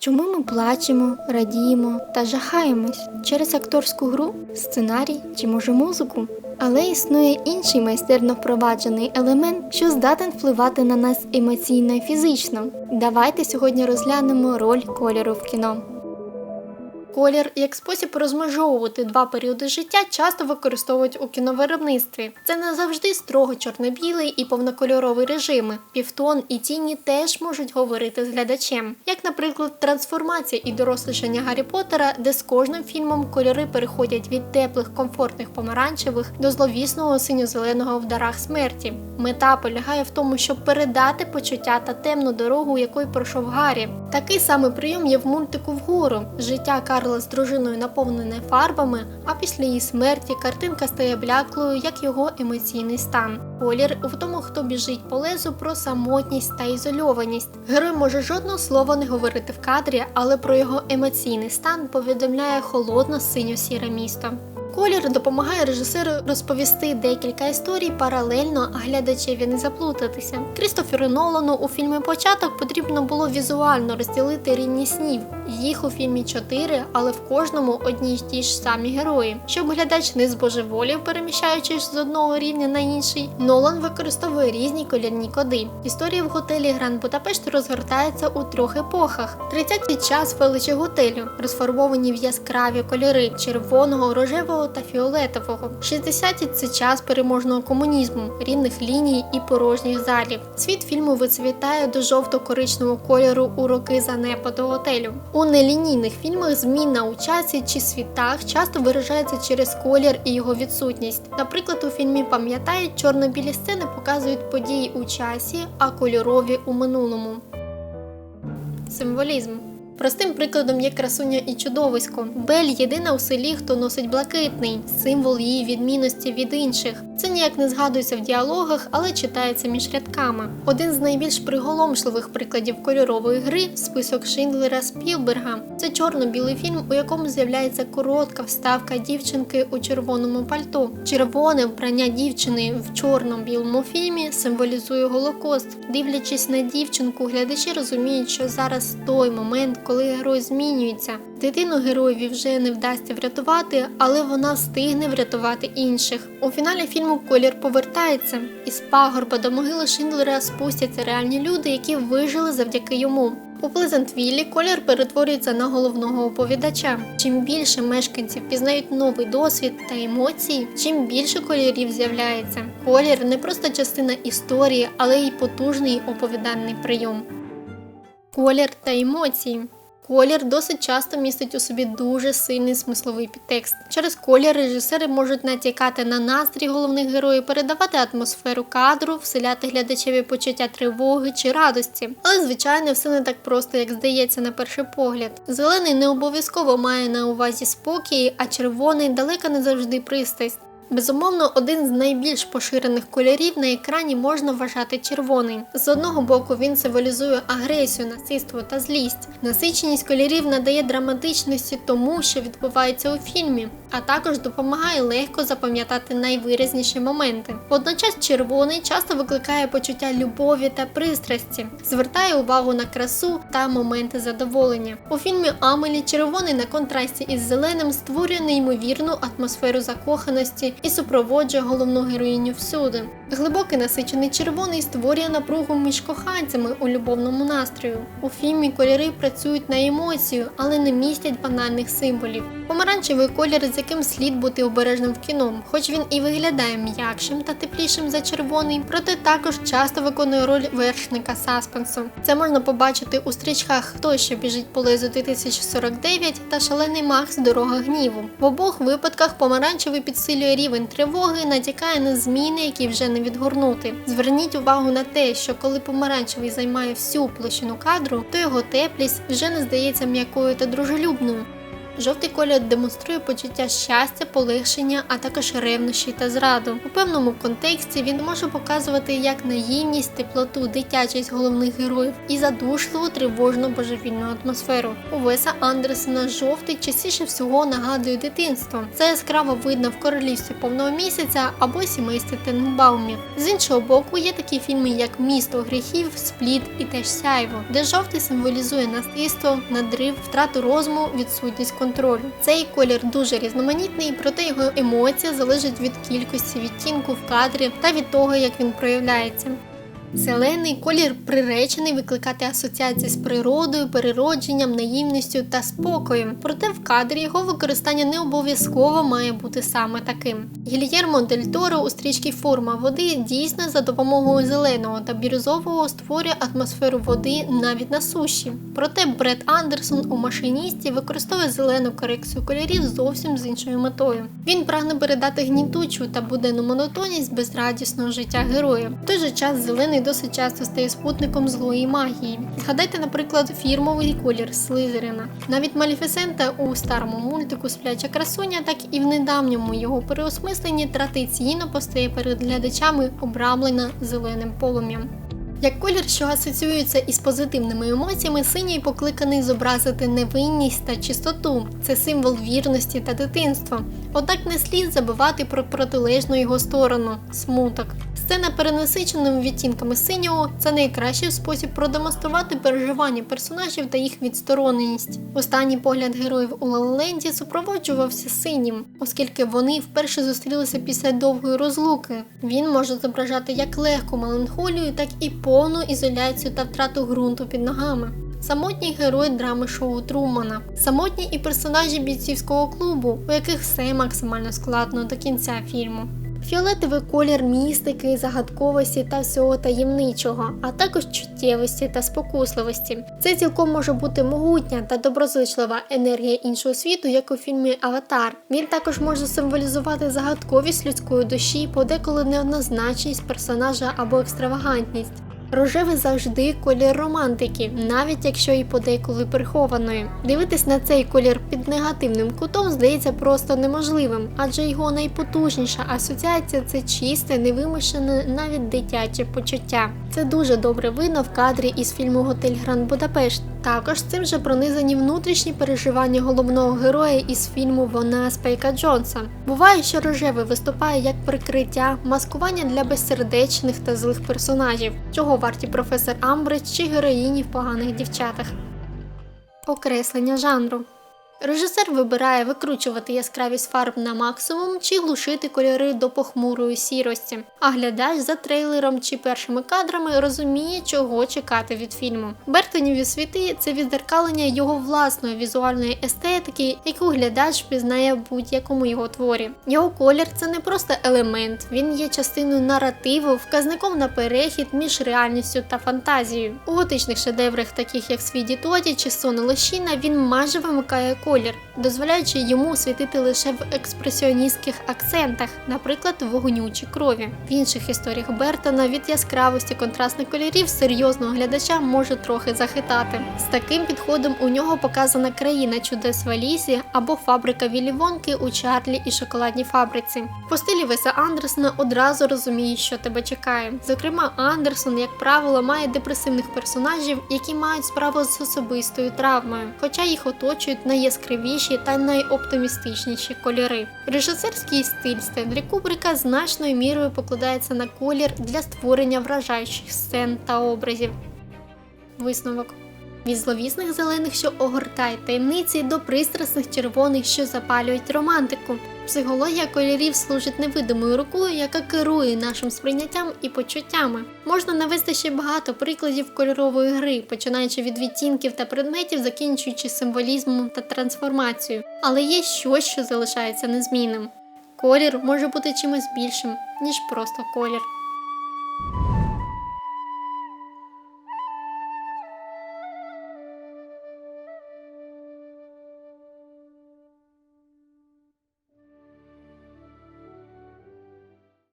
Чому ми плачемо, радіємо та жахаємось через акторську гру, сценарій чи може музику? Але існує інший майстерно впроваджений елемент, що здатен впливати на нас емоційно і фізично. Давайте сьогодні розглянемо роль кольору в кіно. Колір як спосіб розмежовувати два періоди життя часто використовують у кіновиробництві. Це не завжди строго чорно-білий і повнокольоровий режими. Півтон і тіні теж можуть говорити з глядачем, як, наприклад, трансформація і дорослішання Гаррі Поттера, де з кожним фільмом кольори переходять від теплих, комфортних помаранчевих до зловісного синьо-зеленого в дарах смерті. Мета полягає в тому, щоб передати почуття та темну дорогу, якою пройшов Гаррі. Такий самий прийом є в мультику вгору. Життя Карла з дружиною наповнене фарбами, а після її смерті картинка стає бляклою, як його емоційний стан. Колір в тому, хто біжить по лезу про самотність та ізольованість. Герой може жодного слова не говорити в кадрі, але про його емоційний стан повідомляє холодно синьо-сіре місто. Колір допомагає режисеру розповісти декілька історій паралельно, а глядачеві не заплутатися. Крістоферу Нолану у фільмі Початок потрібно було візуально розділити рівні снів. Їх у фільмі чотири, але в кожному одні й ті ж самі герої. Щоб глядач не збожеволів, переміщаючись з одного рівня на інший, Нолан використовує різні кольорні коди. Історія в готелі Гранд Будапешт розгортається у трьох епохах: 30-й час величі готелю, розфарбовані в яскраві кольори червоного, рожевого та фіолетового. 60-ті – це час переможного комунізму, рівних ліній і порожніх залів. Світ фільму вицвітає до жовто-коричневого кольору у роки занепаду готелю. У нелінійних фільмах зміна у часі чи світах часто виражається через колір і його відсутність. Наприклад, у фільмі Пам'ятають чорно-білі сцени показують події у часі, а кольорові у минулому. Символізм. Простим прикладом є красуня і чудовисько. Бель єдина у селі, хто носить блакитний, символ її відмінності від інших. Це ніяк не згадується в діалогах, але читається між рядками. Один з найбільш приголомшливих прикладів кольорової гри список Шиндлера Спілберга. Це чорно-білий фільм, у якому з'являється коротка вставка дівчинки у червоному пальто. Червоне вбрання дівчини в чорно-білому фільмі символізує Голокост. Дивлячись на дівчинку, глядачі розуміють, що зараз той момент, коли герой змінюється. Дитину героєві вже не вдасться врятувати, але вона встигне врятувати інших. У фіналі фільму колір повертається, із пагорба до могили Шиндлера спустяться реальні люди, які вижили завдяки йому. У Плезантвіллі колір перетворюється на головного оповідача. Чим більше мешканців пізнають новий досвід та емоції, чим більше кольорів з'являється. Колір не просто частина історії, але й потужний оповідальний прийом. Колір та емоції. Колір досить часто містить у собі дуже сильний смисловий підтекст. Через колір режисери можуть натякати на настрій головних героїв, передавати атмосферу кадру, вселяти глядачеві почуття тривоги чи радості. Але, звичайно, все не так просто, як здається на перший погляд. Зелений не обов'язково має на увазі спокій, а червоний далеко не завжди пристрасть. Безумовно, один з найбільш поширених кольорів на екрані можна вважати червоний. З одного боку він символізує агресію, насильство та злість. Насиченість кольорів надає драматичності тому, що відбувається у фільмі, а також допомагає легко запам'ятати найвиразніші моменти. Водночас червоний часто викликає почуття любові та пристрасті, звертає увагу на красу та моменти задоволення. У фільмі Амелі червоний на контрасті із зеленим створює неймовірну атмосферу закоханості і супроводжує головну героїню всюди. Глибокий насичений червоний створює напругу між коханцями у любовному настрою. У фільмі кольори працюють на емоцію, але не містять банальних символів. Помаранчевий колір, з яким слід бути обережним в кіно, хоч він і виглядає м'якшим та теплішим за червоний, проте також часто виконує роль вершника саспенсу. Це можна побачити у стрічках Хто ще біжить по лезу 2049 та Шалений Макс Дорога гніву. В обох випадках помаранчевий підсилює рівень тривоги, натякає на зміни, які вже не відгорнути. Зверніть увагу на те, що коли помаранчевий займає всю площину кадру, то його теплість вже не здається м'якою та дружелюбною. Жовтий колір демонструє почуття щастя, полегшення, а також ревнощі та зраду. У певному контексті він може показувати як наївність, теплоту, дитячість головних героїв і задушливу тривожну божевільну атмосферу. У Веса Андерсона жовтий частіше всього нагадує дитинство. Це яскраво видно в королівстві повного місяця або сімействі Тененбаумів. З іншого боку, є такі фільми, як Місто гріхів, Спліт і теж сяйво, де жовтий символізує насильство, надрив, втрату розуму, відсутність контролю. Цей колір дуже різноманітний, проте його емоція залежить від кількості відтінку в кадрі та від того, як він проявляється. Зелений колір приречений викликати асоціації з природою, переродженням, наївністю та спокоєм. Проте в кадрі його використання не обов'язково має бути саме таким. Гільєрмо Дель Торо у стрічці Форма води дійсно за допомогою зеленого та бірюзового створює атмосферу води навіть на суші. Проте Бред Андерсон у машиністі використовує зелену корекцію кольорів зовсім з іншою метою. Він прагне передати гнітучу та буденну монотонність безрадісного життя героя. В той же час зелений досить часто стає спутником злої магії. Згадайте, наприклад, фірмовий колір Слизерина. Навіть Маліфісента у старому мультику Спляча красуня, так і в недавньому його переосмисленні традиційно постає перед глядачами обрамлена зеленим полум'ям. Як колір, що асоціюється із позитивними емоціями, синій покликаний зобразити невинність та чистоту. Це символ вірності та дитинства. Однак не слід забувати про протилежну його сторону смуток. Сцена перенасиченими відтінками синього це найкращий спосіб продемонструвати переживання персонажів та їх відстороненість. Останній погляд героїв у Лаленді супроводжувався синім, оскільки вони вперше зустрілися після довгої розлуки. Він може зображати як легку меланхолію, так і повну ізоляцію та втрату ґрунту під ногами. Самотній герой драми шоу Трумана, самотні і персонажі бійцівського клубу, у яких все максимально складно до кінця фільму. Фіолетовий колір містики, загадковості та всього таємничого, а також чуттєвості та спокусливості. Це цілком може бути могутня та доброзичлива енергія іншого світу, як у фільмі Аватар. Він також може символізувати загадковість людської душі, подеколи неоднозначність персонажа або екстравагантність. Рожевий завжди колір романтики, навіть якщо і подеколи прихованої. Дивитись на цей колір під негативним кутом здається просто неможливим, адже його найпотужніша асоціація це чисте, невимушене, навіть дитяче почуття. Це дуже добре видно в кадрі із фільму Готель Гранд Будапешт. Також цим же пронизані внутрішні переживання головного героя із фільму Вона Спейка Джонса. Буває, що рожевий виступає як прикриття, маскування для безсердечних та злих персонажів, чого варті професор Амбридж чи героїні в поганих дівчатах. Окреслення жанру. Режисер вибирає викручувати яскравість фарб на максимум чи глушити кольори до похмурої сірості. А глядач за трейлером чи першими кадрами розуміє, чого чекати від фільму. Бертоніві світи це відзеркалення його власної візуальної естетики, яку глядач пізнає в будь-якому його творі. Його колір це не просто елемент, він є частиною наративу, вказником на перехід між реальністю та фантазією. У готичних шедеврах, таких як Свіді Тоді чи Сон Лощина, він майже вимикає колір, дозволяючи йому світити лише в експресіоністських акцентах, наприклад, вогню крові. В інших історіях Бертона від яскравості контрастних кольорів серйозного глядача може трохи захитати. З таким підходом у нього показана країна чудес в Алісі або фабрика Віллі Вонки у Чарлі і шоколадній фабриці. По стилі Веса Андерсона одразу розумієш, що тебе чекає. Зокрема, Андерсон, як правило, має депресивних персонажів, які мають справу з особистою травмою, хоча їх оточують найяскравіші та найоптимістичніші кольори. Режисерський стиль Стенлі Кубрика значною мірою покладається на колір для створення вражаючих сцен та образів. Висновок. Від зловісних зелених, що огортають таємниці, до пристрасних червоних, що запалюють романтику. Психологія кольорів служить невидимою рукою, яка керує нашим сприйняттям і почуттями. Можна навести ще багато прикладів кольорової гри, починаючи від відтінків та предметів, закінчуючи символізмом та трансформацією. Але є щось, що залишається незмінним. Колір може бути чимось більшим, ніж просто колір.